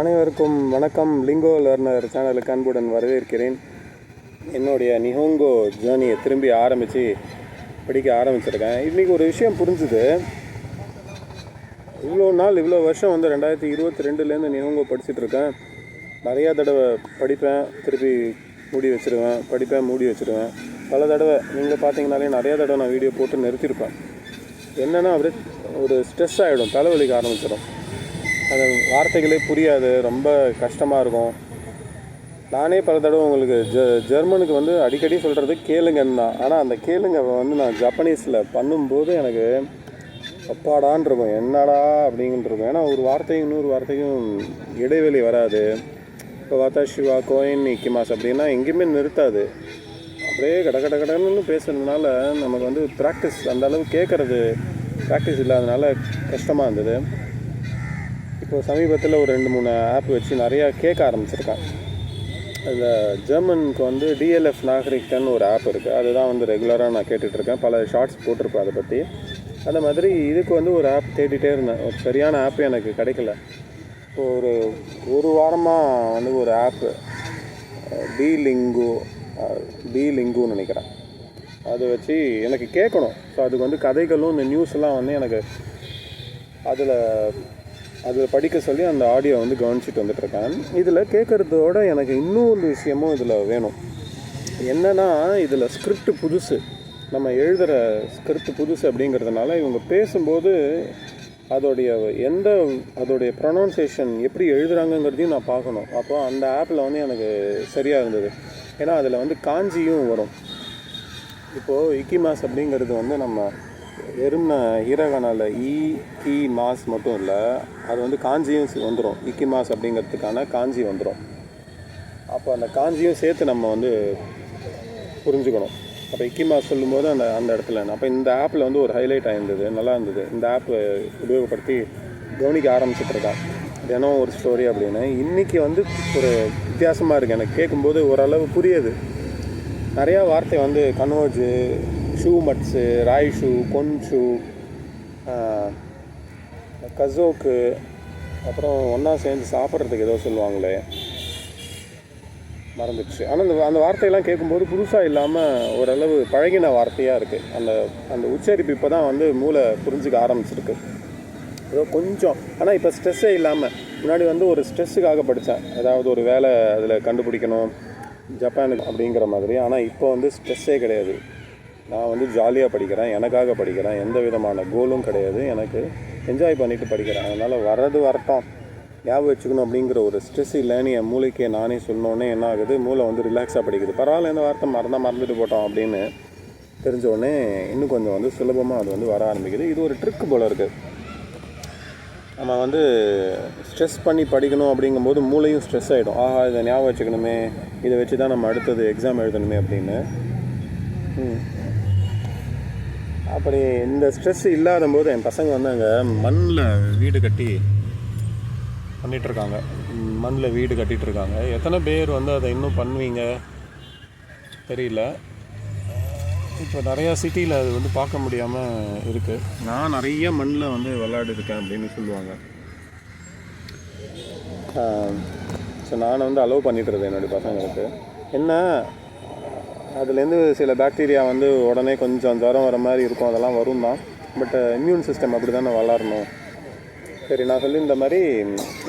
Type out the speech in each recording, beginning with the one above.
அனைவருக்கும் வணக்கம். லிங்கோ லேர்னர் சேனலுக்கு அன்புடன் வரவேற்கிறேன். என்னுடைய நிஹோங்கோ ஜேர்னியை திரும்பி ஆரம்பித்து படிக்க ஆரம்பிச்சிருக்கேன். இன்றைக்கி ஒரு விஷயம் புரிஞ்சுது. இவ்வளோ நாள் இவ்வளோ வருஷம் வந்து ரெண்டாயிரத்தி இருபத்தி ரெண்டுலேருந்து நிஹோங்கோ படிச்சுட்டு இருக்கேன் நிறையா தடவை படிப்பேன் திருப்பி மூடி வச்சுருவேன் படிப்பேன் மூடி வச்சுருவேன். பல தடவை நீங்கள் பார்த்தீங்கனாலே நிறையா தடவை நான் வீடியோ போட்டு நிறுத்தியிருப்பேன். என்னென்னா அப்படியே ஒரு ஸ்ட்ரெஸ் ஆகிடும் தலைவலிக்க ஆரம்பிச்சிடும். அது வார்த்தைகளே புரியாது ரொம்ப கஷ்டமாக இருக்கும். நானே பல தடவை உங்களுக்கு ஜெ ஜெர்மனுக்கு வந்து அடிக்கடி சொல்கிறது கேளுங்கன்னு தான். ஆனால் அந்த கேளுங்க வந்து நான் ஜப்பனீஸில் பண்ணும்போது எனக்கு அப்பாடான் இருக்கும். என்னடா அப்படிங்கிட்டு இருக்கும். ஏன்னா ஒரு வார்த்தையும் இன்னொரு வார்த்தையும் இடைவெளி வராது. இப்போ பார்த்தா சிவா கோயின் நிக்கிமாஸ் அப்படின்னா எங்கேயுமே நிறுத்தாது. அப்படியே கட கட கடன்னு பேசுகிறதுனால நமக்கு வந்து ப்ராக்டிஸ் அந்த அளவு கேட்குறது ப்ராக்டிஸ் இல்லாதனால கஷ்டமாக இருந்தது. இப்போ சமீபத்தில் ஒரு ரெண்டு மூணு ஆப் வச்சு நிறையா கேட்க ஆரம்பிச்சிருக்கேன். அதில் ஜெர்மனுக்கு வந்து டிஎல்எஃப் நாகரிக்டன் ஒரு ஆப் இருக்குது அதுதான் வந்து ரெகுலராக நான் கேட்டுட்ருக்கேன். பல ஷார்ட்ஸ் போட்டிருப்பேன் அதை பற்றி அந்த மாதிரி இதுக்கு வந்து ஒரு ஆப் தேடிட்டே இருந்தேன். ஒரு சரியான ஆப் எனக்கு கிடைக்கல. இப்போ ஒரு ஒரு வாரமாக வந்து ஒரு ஆப்பு டி லிங்கு டி லிங்குன்னு நினைக்கிறேன். அதை வச்சு எனக்கு கேட்கணும். ஸோ அதுக்கு வந்து கதைகளும் இந்த நியூஸ்லாம் வந்து எனக்கு அதில் அதில் படிக்க சொல்லி அந்த ஆடியோ வந்து கவனிச்சிட்டு வந்துட்டுருக்கேன் இதில் கேட்குறதோட எனக்கு இன்னொரு விஷயமும் இதில் வேணும். என்னென்னா இதில் ஸ்கிரிப்ட் புதுசு. நம்ம எழுதுகிற ஸ்கிரிப்ட் புதுசு அப்படிங்கிறதுனால இவங்க பேசும்போது அதோடைய எந்த அதோடைய ப்ரொனவுன்சேஷன் எப்படி எழுதுகிறாங்கங்கிறதையும் நான் பார்க்கணும். அப்போ அந்த ஆப்பில் வந்து எனக்கு சரியாக இருந்தது. ஏன்னா அதில் வந்து காஞ்சியும் வரும். இப்போது இக்கிமாஸ் அப்படிங்கிறது வந்து நம்ம வெறும் ஹீரகனால இ கி மாஸ் மட்டும் இல்லை அது வந்து காஞ்சியும் வந்துடும் இக்கி மாஸ் அப்படிங்கிறதுக்கான காஞ்சி வந்துடும் அப்போ அந்த காஞ்சியும் சேர்த்து நம்ம வந்து புரிஞ்சுக்கணும். அப்போ இக்கி மாஸ் சொல்லும்போது அந்த அந்த இடத்துல. அப்போ இந்த ஆப்பில் வந்து ஒரு ஹைலைட் ஆயிருந்தது. நல்லா இருந்தது. இந்த ஆப் உபயோகப்படுத்தி கவனிக்க ஆரம்பிச்சிட்ருக்கேன் தினம் ஒரு ஸ்டோரி அப்படின்னு. இன்றைக்கி வந்து ஒரு வித்தியாசமாக இருக்குது எனக்கு கேட்கும்போது ஓரளவு புரியுது. நிறையா வார்த்தை வந்து கன்வர்ஜு ஷூ மட்ஸு ராய் ஷூ கொன் ஷூ கசோக்கு அப்புறம் ஒன்றா சேர்ந்து சாப்பிட்றதுக்கு ஏதோ சொல்லுவாங்களே. மறந்துடுச்சு. ஆனால் அந்த அந்த வார்த்தையெல்லாம் கேட்கும்போது புதுசாக இல்லாமல் ஓரளவு பழகின வார்த்தையாக இருக்குது அந்த அந்த உச்சரிப்பு இப்போ தான் வந்து மூளை புரிஞ்சுக்க ஆரம்பிச்சிருக்கு. ஏதோ கொஞ்சம். ஆனால் இப்போ ஸ்ட்ரெஸ்ஸே இல்லாமல் முன்னாடி வந்து ஒரு ஸ்ட்ரெஸ்ஸுக்காக படித்தேன் ஏதாவது ஒரு வேலை அதில் கண்டுபிடிக்கணும் ஜப்பானுக்கு அப்படிங்கிற மாதிரி. ஆனால் இப்போ வந்து ஸ்ட்ரெஸ்ஸே கிடையாது. நான் வந்து ஜாலியாக படிக்கிறேன் எனக்காக படிக்கிறேன் எந்த விதமான கோலும் கிடையாது. எனக்கு என்ஜாய் பண்ணிட்டு படிக்கிறேன். அதனால் வர்றது வரட்டும். ஞாபகம் வச்சுக்கணும் அப்படிங்கிற ஒரு ஸ்ட்ரெஸ் இல்லைன்னு என் மூளைக்கே நானே சொன்னோன்னே என்ன ஆகுது? மூளை வந்து ரிலாக்ஸாக படிக்குது. பரவாயில்ல இந்த வார்த்தை மறந்தால் மறந்துட்டு போட்டோம் அப்படின்னு தெரிஞ்ச உடனே இன்னும் கொஞ்சம் வந்து சுலபமாக அது வந்து வர ஆரம்பிக்குது. இது ஒரு ட்ரிக் போல் இருக்குது நம்ம வந்து ஸ்ட்ரெஸ் பண்ணி படிக்கணும் அப்படிங்கும்போது மூளையும் ஸ்ட்ரெஸ் ஆகிடும் ஆஹா இதை ஞாபகம் வச்சுக்கணுமே. இதை வச்சு தான் நம்ம அடுத்தது எக்ஸாம் எழுதணுமே அப்படின்னு. ம். அப்படி இந்த ஸ்ட்ரெஸ் இல்லாத போது என் பசங்க வந்து அங்கே மண்ணில் வீடு கட்டி பண்ணிகிட்ருக்காங்க மண்ணில் வீடு கட்டிகிட்டு இருக்காங்க எத்தனை பேர் வந்து அதை இன்னும் பண்ணுவீங்க? தெரியல. இப்போ நிறையா சிட்டியில் அது வந்து பார்க்க முடியாமல் இருக்குது நான் நிறைய மண்ணில் வந்து விளையாடிருக்கேன் அப்படின்னு சொல்லுவாங்க. ஸோ நான் வந்து அலோவ் பண்ணிட்டு இருந்தேன் என்னுடைய பசங்களுக்கு. என்ன? அதுலேருந்து சில பாக்டீரியா வந்து உடனே கொஞ்சம் ஜுரம் வர மாதிரி இருக்கும் அதெல்லாம் வரும் தான் பட் இம்யூன் uh, சிஸ்டம் அப்படி தானே வளரணும். சரி நான் சொல்லியிருந்த மாதிரி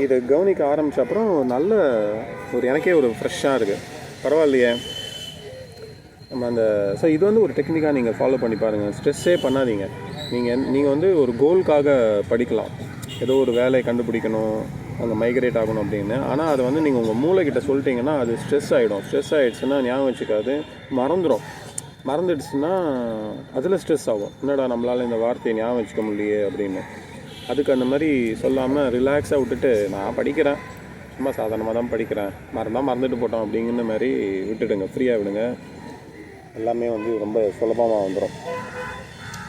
இதை கவனிக்க ஆரம்பித்த அப்புறம் நல்ல ஒரு எனக்கே ஒரு ஃப்ரெஷ்ஷாக இருக்குது பரவாயில்லையே. நம்ம அந்த ஸோ இது வந்து ஒரு டெக்னிக்காக நீங்கள் ஃபாலோ பண்ணி பாருங்கள் ஸ்ட்ரெஸ்ஸே பண்ணாதீங்க. நீங்கள் நீங்கள் வந்து ஒரு கோலுக்காக படிக்கலாம். ஏதோ ஒரு வேலையை கண்டுபிடிக்கணும். அங்கே மைக்ரேட் ஆகணும் அப்படின்னு. ஆனால் அதை வந்து நீங்கள் உங்கள் மூளைக்கிட்ட சொல்லிட்டீங்கன்னா அது ஸ்ட்ரெஸ் ஆகிடும் ஸ்ட்ரெஸ் ஆகிடுச்சுன்னா ஞாபகம் வச்சுக்காது. மறந்துடும் மறந்துடுச்சுன்னா அதில் ஸ்ட்ரெஸ் ஆகும். என்னடா நம்மளால் இந்த வார்த்தையை ஞாபகம் வச்சுக்க முடியலையே அப்படின்னு. அதுக்கு அந்த மாதிரி சொல்லாமல் ரிலாக்ஸாக விட்டுட்டு நான் படிக்கிறேன். சும்மா சாதாரணமாக தான் படிக்கிறேன். மறந்தால் மறந்துட்டு போட்டோம் அப்படிங்கிற மாதிரி விட்டுடுங்க. ஃப்ரீயாக விடுங்க. எல்லாமே வந்து ரொம்ப சுலபமாக வந்துடும்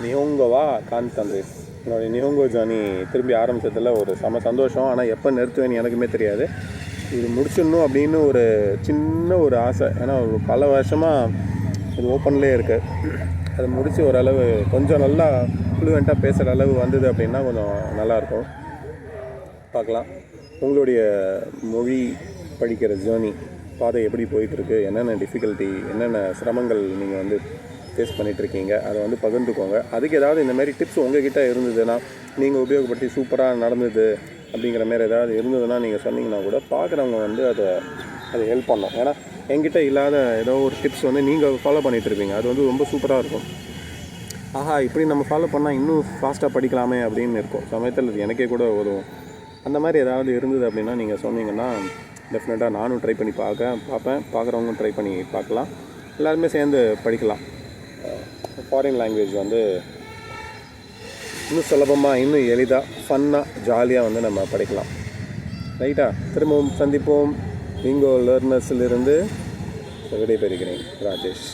நியோங்கோவா கான்தந்து என்னுடைய நியோங்கோ ஜானி திரும்பி ஆரம்பித்ததில் ஒரு செம சந்தோஷம். ஆனால் எப்போ நிறுத்துவேன்னு எனக்குமே தெரியாது. இது முடிச்சிடணும் அப்படின்னு ஒரு சின்ன ஒரு ஆசை. ஏன்னா ஒரு பல வருஷமாக இது ஓப்பன்லேயே இருக்குது அது முடித்து ஓரளவு கொஞ்சம் நல்லா ஃப்ளூவெண்ட்டாக பேசுகிற அளவு வந்தது அப்படின்னா கொஞ்சம் நல்லாயிருக்கும். பார்க்கலாம். உங்களுடைய மொழி படிக்கிற ஜேர்னி பாதை எப்படி போயிட்டுருக்கு என்னென்ன டிஃபிகல்ட்டி என்னென்ன சிரமங்கள் நீங்கள் வந்து ஃபேஸ் பண்ணிகிட்ருக்கீங்க அதை வந்து பகிர்ந்துக்கோங்க. அதுக்கு ஏதாவது இந்த மாதிரி டிப்ஸ் உங்ககிட்ட இருந்ததுன்னா நீங்கள் உபயோகப்படுத்தி சூப்பராக நடந்தது அப்படிங்கிற மாதிரி ஏதாவது இருந்ததுன்னா நீங்கள் சொன்னீங்கன்னா கூட பார்க்குறவங்க வந்து அதை அது ஹெல்ப் பண்ணும். ஏன்னா என்கிட்ட இல்லாத ஏதோ ஒரு டிப்ஸ் வந்து நீங்கள் ஃபாலோ பண்ணிகிட்டு இருப்பீங்க அது வந்து ரொம்ப சூப்பராக இருக்கும். ஆஹா இப்படி நம்ம ஃபாலோ பண்ணால் இன்னும் ஃபாஸ்ட்டாக படிக்கலாமே அப்படின்னு இருக்கும். சமயத்தில் அது எனக்கே கூட உதவும். அந்த மாதிரி ஏதாவது இருந்தது அப்படின்னா நீங்கள் சொன்னீங்கன்னா டெஃபினட்டாக நானும் ட்ரை பண்ணி பார்க்க பார்ப்பேன். பார்க்குறவங்களும் ட்ரை பண்ணி பார்க்கலாம். எல்லாருமே சேர்ந்து படிக்கலாம். ஃபாரின் லாங்குவேஜ் வந்து இன்னும் சுலபமாக இன்னும் எளிதாக ஃபன்னாக ஜாலியாக வந்து நம்ம படிக்கலாம். ரைட்டா திரும்பவும் சந்திப்போம். விங்கோ லேர்னர்ஸிலிருந்து விடைபெறுகிறேன் ராஜேஷ்.